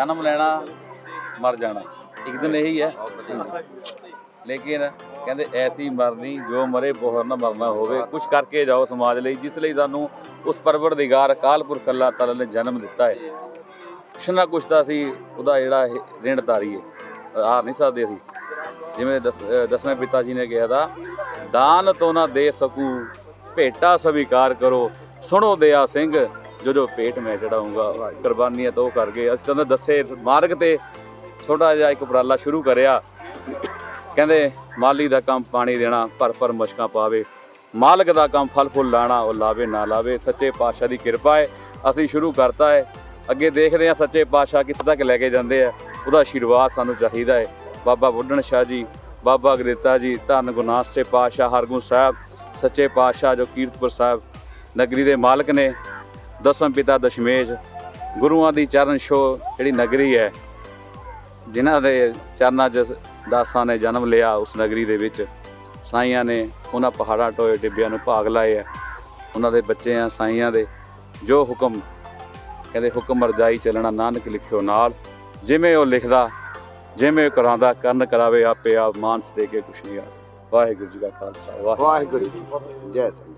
ਜਨਮ ਲੈਣਾ, ਮਰ ਜਾਣਾ। ਇੱਕ ਦਿਨ ਇਹੀ ਹੈ। ਲੇਕਿਨ ਕਹਿੰਦੇ ਐਸੀ ਮਰਨੀ ਜੋ ਮਰੇ ਬੋਹਰ ਨਾ ਮਰਨਾ ਹੋਵੇ। ਕੁਝ ਕਰਕੇ ਜਾਓ ਸਮਾਜ ਲਈ, ਜਿਸ ਲਈ ਤੁਹਾਨੂੰ ਉਸ ਪਰਵਰਦੀਗਾਰ ਅਕਾਲ ਪੁਰਖ ਅੱਲਾਹ ਤਾਲਾ ਨੇ ਜਨਮ ਦਿੱਤਾ ਹੈ। ਕੁਛ ਨਾ ਕੁਛ ਤਾਂ ਅਸੀਂ ਉਹਦਾ ਜਿਹੜਾ ਇਹ ਰਿਣ ਤਾਰੀਏ ਹਾਰ ਨਹੀਂ ਸਕਦੇ ਅਸੀਂ। ਜਿਵੇਂ ਦਸ- ਦਸਵੇਂ ਪਿਤਾ ਜੀ ਨੇ ਕਿਹਾ ਦਾ ਦਾਨ ਤੋਂ ਨਾ ਦੇ ਸਕੂ, ਭੇਟਾ ਸਵੀਕਾਰ ਕਰੋ। ਸੁਣੋ ਦਿਆ ਸਿੰਘ ਜੋ ਜੋ ਪੇਟ ਮੈਂ ਚੜਾਉਂਗਾ ਕੁਰਬਾਨੀਆਂ ਤਾਂ ਉਹ ਕਰ ਗਏ। ਅਸੀਂ ਤੁਹਾਨੂੰ ਦੱਸੇ, ਮਾਰਗ ਤੇ ਛੋਟਾ ਜਿਹਾ ਇੱਕ ਉਪਰਾਲਾ ਸ਼ੁਰੂ ਕਰਿਆ। ਕਹਿੰਦੇ, ਮਾਲੀ ਦਾ ਕੰਮ ਪਾਣੀ ਦੇਣਾ, ਭਰ ਭਰ ਮੁਸ਼ਕਾਂ ਪਾਵੇ। ਮਾਲਕ ਦਾ ਕੰਮ ਫਲ ਫੁੱਲ ਲਾਣਾ, ਉਹ ਲਾਵੇ, ਨਾ ਲਾਵੇ। ਸੱਚੇ ਪਾਤਸ਼ਾਹ ਦੀ ਕਿਰਪਾ ਹੈ ਅਸੀਂ ਸ਼ੁਰੂ ਕਰਤਾ ਹੈ ਅੱਗੇ ਦੇਖਦੇ ਹਾਂ ਸੱਚੇ ਪਾਤਸ਼ਾਹ ਕਿੱਥੇ ਤੱਕ ਲੈ ਕੇ ਜਾਂਦੇ ਆ। ਉਹਦਾ ਆਸ਼ੀਰਵਾਦ ਸਾਨੂੰ ਚਾਹੀਦਾ ਹੈ ਬਾਬਾ ਬੁੱਢਣ ਸ਼ਾਹ ਜੀ, ਬਾਬਾ ਅਗਰੇਤਾ ਜੀ, ਧੰਨ ਗੁਰਨਾਸ ਸੇ ਪਾਤਸ਼ਾਹ ਹਰਗੋਬਿੰਦ ਸਾਹਿਬ, ਸੱਚੇ ਪਾਤਸ਼ਾਹ ਜੋ ਕੀਰਤਪੁਰ ਸਾਹਿਬ ਨਗਰੀ ਦੇ ਮਾਲਕ ਨੇ ਦਸਮ ਪਿਤਾ ਦਸ਼ਮੇਸ਼, ਗੁਰੂਆਂ ਦੀ ਚਰਨ ਛੋਹ ਜਿਹੜੀ ਨਗਰੀ ਹੈ, ਜਿਨ੍ਹਾਂ ਦੇ ਚਰਨਾਂ 'ਚ ਦਾਸਾਂ ਨੇ ਜਨਮ ਲਿਆ ਉਸ ਨਗਰੀ ਦੇ ਵਿੱਚ, ਸਾਈਆਂ ਨੇ ਉਹਨਾਂ ਪਹਾੜਾਂ ਟੋਏ ਟਿੱਬਿਆਂ ਨੂੰ ਭਾਗ ਲਾਏ ਆ ਉਹਨਾਂ ਦੇ ਬੱਚੇ ਆ ਸਾਈਆਂ ਦੇ, ਜੋ ਹੁਕਮ, ਕਹਿੰਦੇ ਹੁਕਮ ਰਜਾਈ ਚੱਲਣਾ ਨਾਨਕ ਲਿਖਿਓ ਨਾਲ। ਜਿਵੇਂ ਉਹ ਲਿਖਦਾ, ਜਿਵੇਂ ਉਹ ਕਰਾਉਂਦਾ, ਕਰਨ ਕਰਾਵੇ ਆਪੇ ਆਪ ਮਾਨਸ ਦੇ ਕੇ ਕੁਛ ਨਹੀਂ ਆ ਵਾਹਿਗੁਰੂ ਜੀ ਕਾ ਖਾਲਸਾ, ਵਾਹਿਗੁਰੂ ਵਾਹਿਗੁਰੂ ਜੀ ਜੈ ਸਿੰਘ